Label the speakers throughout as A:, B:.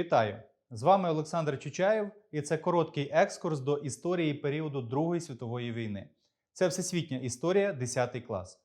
A: Вітаю! З вами Олександр Чучаєв, і це короткий екскурс до історії періоду Другої світової війни. Це всесвітня історія 10 клас.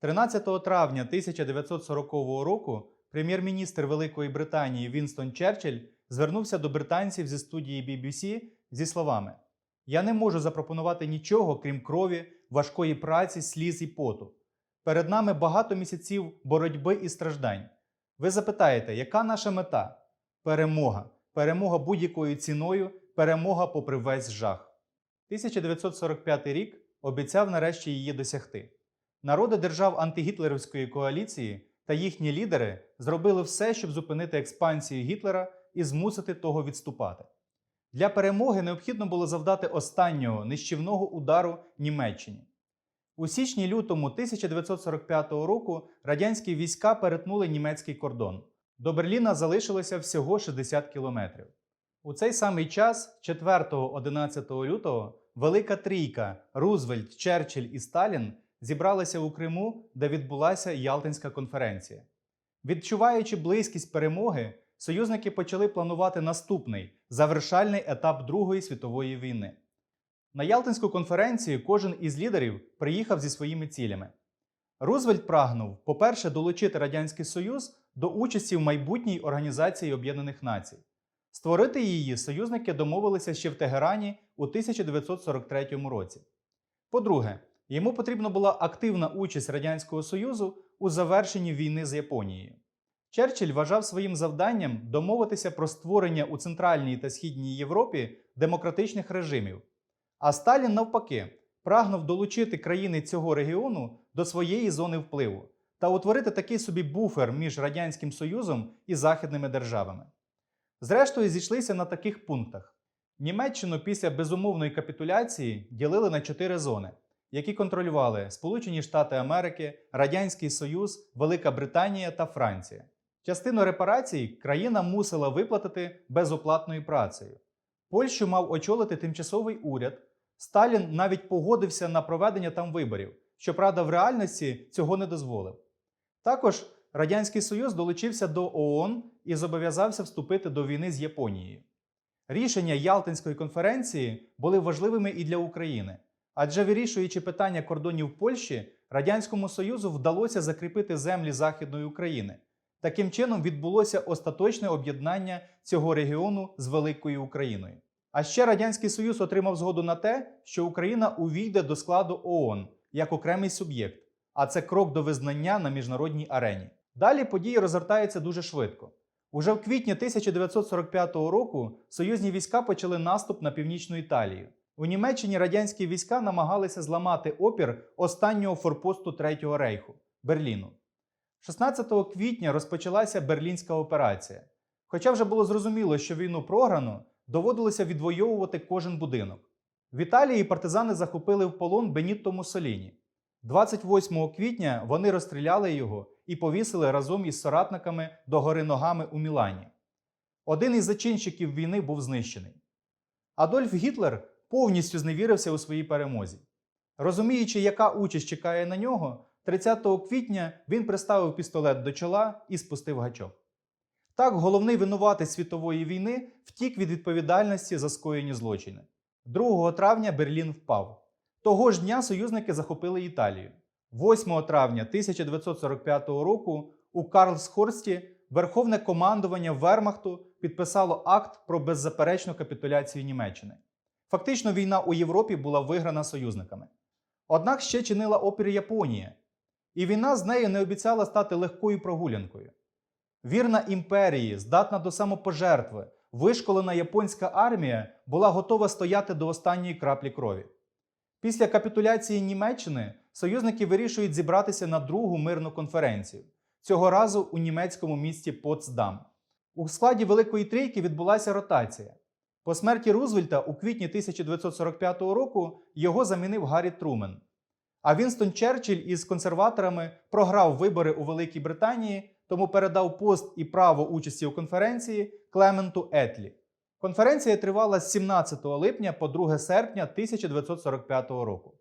A: 13 травня 1940 року прем'єр-міністр Великої Британії Вінстон Черчилль звернувся до британців зі студії BBC зі словами: Я не можу запропонувати нічого, крім крові, важкої праці, сліз і поту. Перед нами багато місяців боротьби і страждань. Ви запитаєте, яка наша мета? Перемога. Перемога будь-якою ціною, перемога попри весь жах. 1945 рік обіцяв нарешті її досягти. Народи держав антигітлерівської коаліції та їхні лідери зробили все, щоб зупинити експансію Гітлера і змусити того відступати. Для перемоги необхідно було завдати останнього нищівного удару Німеччині. У січні-лютому 1945 року радянські війська перетнули німецький кордон. До Берліна залишилося всього 60 кілометрів. У цей самий час, 4-11 лютого, Велика Трійка Рузвельт, Черчилль і Сталін зібралися у Криму, де відбулася Ялтинська конференція. Відчуваючи близькість перемоги, союзники почали планувати наступний завершальний етап Другої світової війни. На Ялтинську конференцію кожен із лідерів приїхав зі своїми цілями. Рузвельт прагнув, по-перше, долучити Радянський Союз до участі в майбутній Організації Об'єднаних Націй. Створити її союзники домовилися ще в Тегерані у 1943 році. По-друге, йому потрібна була активна участь Радянського Союзу у завершенні війни з Японією. Черчилль вважав своїм завданням домовитися про створення у Центральній та Східній Європі демократичних режимів. А Сталін, навпаки, прагнув долучити країни цього регіону до своєї зони впливу та утворити такий собі буфер між Радянським Союзом і західними державами. Зрештою, зійшлися на таких пунктах: Німеччину після безумовної капітуляції ділили на чотири зони, які контролювали Сполучені Штати Америки, Радянський Союз, Велика Британія та Франція. Частину репарацій країна мусила виплатити безоплатною працею. Польщу мав очолити тимчасовий уряд. Сталін навіть погодився на проведення там виборів. Щоправда, в реальності цього не дозволив. Також Радянський Союз долучився до ООН і зобов'язався вступити до війни з Японією. Рішення Ялтинської конференції були важливими і для України, адже вирішуючи питання кордонів Польщі, Радянському Союзу вдалося закріпити землі Західної України. Таким чином відбулося остаточне об'єднання цього регіону з Великою Україною. А ще Радянський Союз отримав згоду на те, що Україна увійде до складу ООН як окремий суб'єкт, а це крок до визнання на міжнародній арені. Далі події розгортаються дуже швидко. Уже в квітні 1945 року союзні війська почали наступ на північну Італію. У Німеччині радянські війська намагалися зламати опір останнього форпосту Третього рейху Берліну. 16 квітня розпочалася Берлінська операція. Хоча вже було зрозуміло, що війну програно, доводилося відвоювати кожен будинок. В Італії партизани захопили в полон Бенітто Муссоліні. 28 квітня вони розстріляли його і повісили разом із соратниками до гори ногами у Мілані. Один із зачинщиків війни був знищений. Адольф Гітлер повністю зневірився у своїй перемозі. Розуміючи, яка участь чекає на нього, 30 квітня він приставив пістолет до чола і спустив гачок. Так, головний винуватець світової війни втік від відповідальності за скоєні злочини. 2 травня Берлін впав. Того ж дня союзники захопили Італію. 8 травня 1945 року у Карлсхорсті Верховне командування Вермахту підписало акт про беззаперечну капітуляцію Німеччини. Фактично, війна у Європі була виграна союзниками. Однак ще чинила опір Японія, і війна з нею не обіцяла стати легкою прогулянкою. Вірна імперії, здатна до самопожертви, вишколена японська армія була готова стояти до останньої краплі крові. Після капітуляції Німеччини союзники вирішують зібратися на другу мирну конференцію, цього разу у німецькому місті Потсдам. У складі Великої Трійки відбулася ротація. По смерті Рузвельта у квітні 1945 року його замінив Гаррі Трумен. А Вінстон Черчилль із консерваторами програв вибори у Великій Британії, тому передав пост і право участі у конференції Клементу Етлі. Конференція тривала з 17 липня по 2 серпня 1945 року.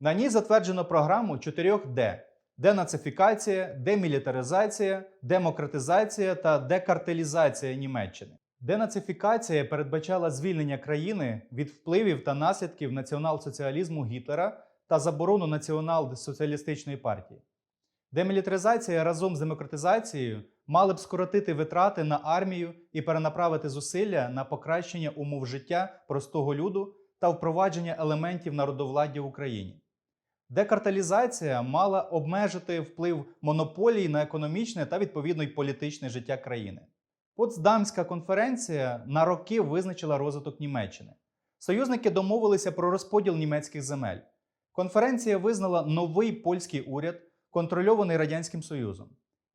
A: На ній затверджено програму 4 Д: денацифікація, демілітаризація, демократизація та декартелізація Німеччини. Денацифікація передбачала звільнення країни від впливів та наслідків націонал-соціалізму Гітлера та заборону націонал-соціалістичної партії. Демілітаризація разом з демократизацією мали б скоротити витрати на армію і перенаправити зусилля на покращення умов життя простого люду та впровадження елементів народовладдя в Україні. Декарталізація мала обмежити вплив монополій на економічне та відповідно й політичне життя країни. Потсдамська конференція на роки визначила розвиток Німеччини. Союзники домовилися про розподіл німецьких земель. Конференція визнала новий польський уряд, контрольований Радянським Союзом,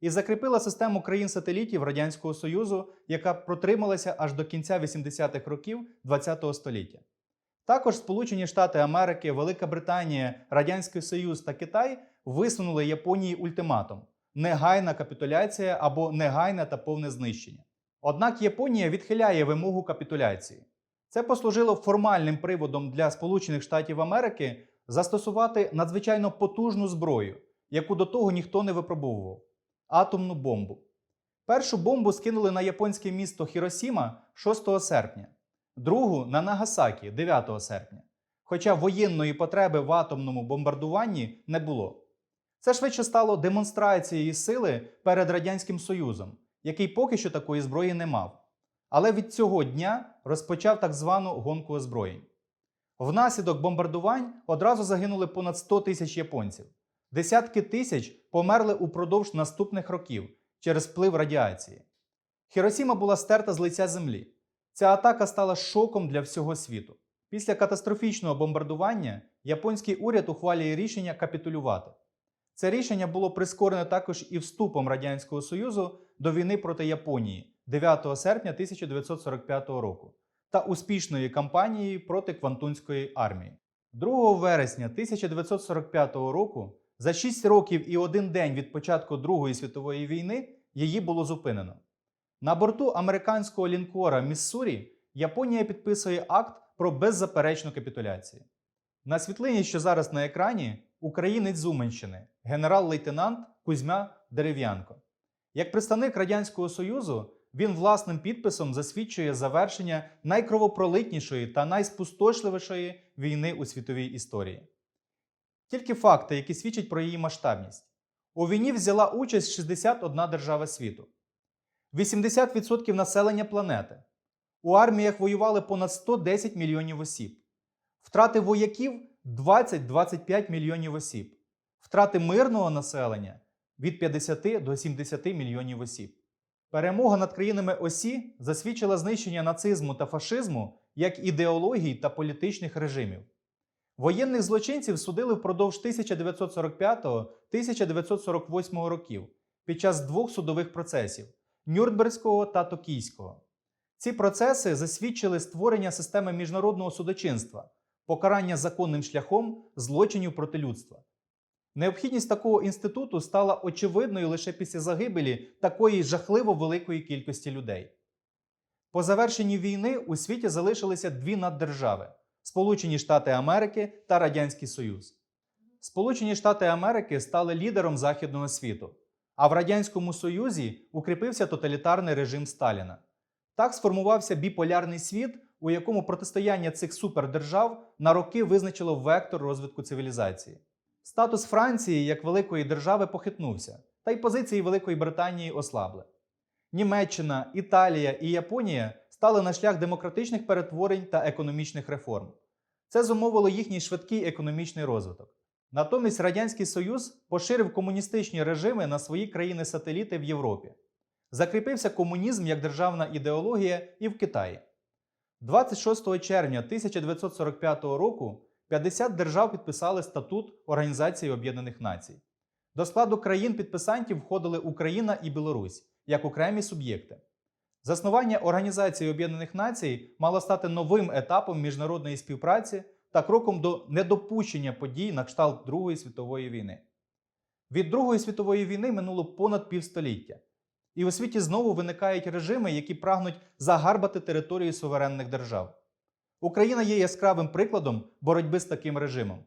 A: і закріпила систему країн-сателітів Радянського Союзу, яка протрималася аж до кінця 80-х років ХХ століття. Також Сполучені Штати Америки, Велика Британія, Радянський Союз та Китай висунули Японії ультиматум негайна капітуляція або негайне та повне знищення. Однак Японія відхиляє вимогу капітуляції. Це послужило формальним приводом для Сполучених Штатів Америки застосувати надзвичайно потужну зброю, яку до того ніхто не випробовував атомну бомбу. Першу бомбу скинули на японське місто Хіросіма 6 серпня, другу на Нагасакі 9 серпня. Хоча воєнної потреби в атомному бомбардуванні не було. Це швидше стало демонстрацією сили перед Радянським Союзом, який поки що такої зброї не мав. Але від цього дня розпочав так звану гонку озброєнь. Внаслідок бомбардувань одразу загинули понад 100 тисяч японців. Десятки тисяч померли упродовж наступних років через вплив радіації. Хіросіма була стерта з лиця землі. Ця атака стала шоком для всього світу. Після катастрофічного бомбардування японський уряд ухвалює рішення капітулювати. Це рішення було прискорене також і вступом Радянського Союзу до війни проти Японії 9 серпня 1945 року та успішною кампанією проти Квантунської армії. 2 вересня 1945 року, за 6 років і один день від початку Другої світової війни, її було зупинено. На борту американського лінкора Міссурі Японія підписує акт про беззаперечну капітуляцію. На світлині, що зараз на екрані, українець з Уманщини, генерал-лейтенант Кузьма Дерев'янко. Як представник Радянського Союзу, він власним підписом засвідчує завершення найкровопролитнішої та найспустошливішої війни у світовій історії. Тільки факти, які свідчать про її масштабність. У війні взяла участь 61 держава світу, 80% населення планети. У арміях воювали понад 110 мільйонів осіб. Втрати вояків 20-25 мільйонів осіб. Втрати мирного населення від 50 до 70 мільйонів осіб. Перемога над країнами осі засвідчила знищення нацизму та фашизму як ідеологій та політичних режимів. Воєнних злочинців судили впродовж 1945-1948 років під час двох судових процесів Нюрнберзького та Токійського. Ці процеси засвідчили створення системи міжнародного судочинства, покарання законним шляхом злочинів проти людства. Необхідність такого інституту стала очевидною лише після загибелі такої жахливо великої кількості людей. По завершенні війни у світі залишилися дві наддержави Сполучені Штати Америки та Радянський Союз. Сполучені Штати Америки стали лідером Західного світу, а в Радянському Союзі укріпився тоталітарний режим Сталіна. Так сформувався біполярний світ, у якому протистояння цих супердержав на роки визначило вектор розвитку цивілізації. Статус Франції як великої держави похитнувся, та й позиції Великої Британії ослабли. Німеччина, Італія і Японія стали на шлях демократичних перетворень та економічних реформ. Це зумовило їхній швидкий економічний розвиток. Натомість Радянський Союз поширив комуністичні режими на свої країни-сателіти в Європі. Закріпився комунізм як державна ідеологія і в Китаї. 26 червня 1945 року 50 держав підписали статут Організації Об'єднаних Націй. До складу країн-підписантів входили Україна і Білорусь як окремі суб'єкти. Заснування Організації Об'єднаних Націй мало стати новим етапом міжнародної співпраці та кроком до недопущення подій на кшталт Другої світової війни. Від Другої світової війни минуло понад півстоліття, і у світі знову виникають режими, які прагнуть загарбати територію суверенних держав. Україна є яскравим прикладом боротьби з таким режимом.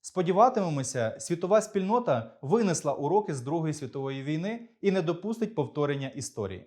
A: Сподіватимемося, світова спільнота винесла уроки з Другої світової війни і не допустить повторення історії.